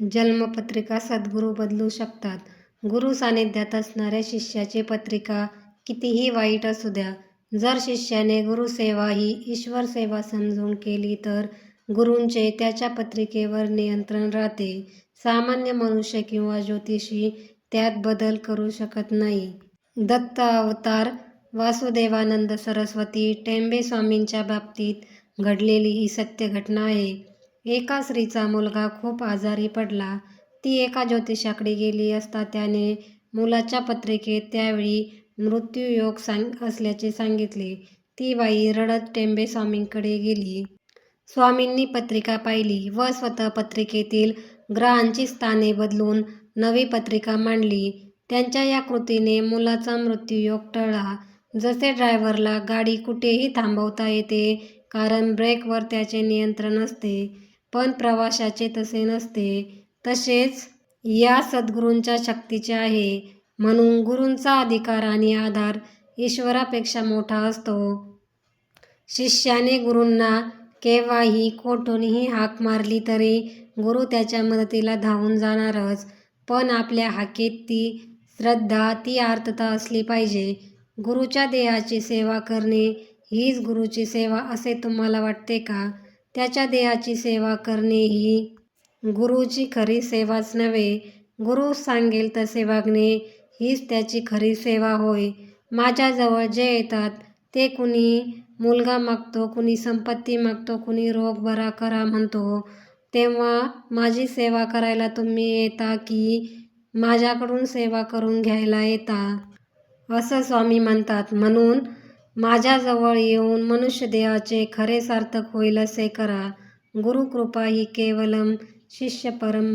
जन्मपत्रिका सद्गुरू बदलू शकतात. गुरु सानिध्यात असणाऱ्या शिष्याची पत्रिका कितीही वाईट असू द्या, जर शिष्याने गुरुसेवा ही ईश्वरसेवा समजून केली तर गुरूंचे त्याच्या पत्रिकेवर नियंत्रण राहते. सामान्य मनुष्य किंवा ज्योतिषी त्यात बदल करू शकत नाही. दत्त अवतार वासुदेवानंद सरस्वती टेंबे स्वामींच्या बाबतीत घडलेली ही सत्य घटना आहे. एका स्त्रीचा मुलगा खूप आजारी पडला. ती एका ज्योतिषाकडे गेली असता त्याने मुलाच्या पत्रिकेत त्यावेळी मृत्यूयोग सांग असल्याचे सांगितले. ती बाई रडत टेंबे स्वामींकडे गेली. स्वामींनी पत्रिका पाहिली व स्वतः पत्रिकेतील ग्रहांची स्थाने बदलून नवी पत्रिका मांडली. त्यांच्या या कृतीने मुलाचा मृत्यूयोग टळला. जसे ड्रायव्हरला गाडी कुठेही थांबवता येते कारण ब्रेकवर त्याचे नियंत्रण असते, पण प्रवाशाचे तसे नसते, तसेच या सद्गुरूंच्या शक्तीचे आहे. म्हणून गुरूंचा अधिकार आणि आधार ईश्वरापेक्षा मोठा असतो. शिष्याने गुरूंना केव्हाही कोठूनही हाक मारली तरी गुरु त्याच्या मदतीला धावून जाणारच. पण आपल्या हाकेत ती श्रद्धा, ती आर्तता असली पाहिजे. गुरुच्या देहाची सेवा करणे हीच गुरुची सेवा असे तुम्हाला वाटते का? त्याच्या देहाची सेवा करणे ही गुरुची खरी सेवाच नव्हे. गुरु सांगेल तसे वागणे हीच त्याची खरी सेवा होय. माझ्याजवळ जे येतात ते कुणी मुलगा मागतो, कुणी संपत्ती मागतो, कुणी रोग बरा करा म्हणतो, तेव्हा माझी सेवा करायला तुम्ही येता की माझ्याकडून सेवा करून घ्यायला येता? असं स्वामी म्हणतात. म्हणून माझ्याजवळ येऊन मनुष्यदेहाचे खरे सार्थक होईल असे करा. गुरुकृपा ही केवलम् शिष्य परम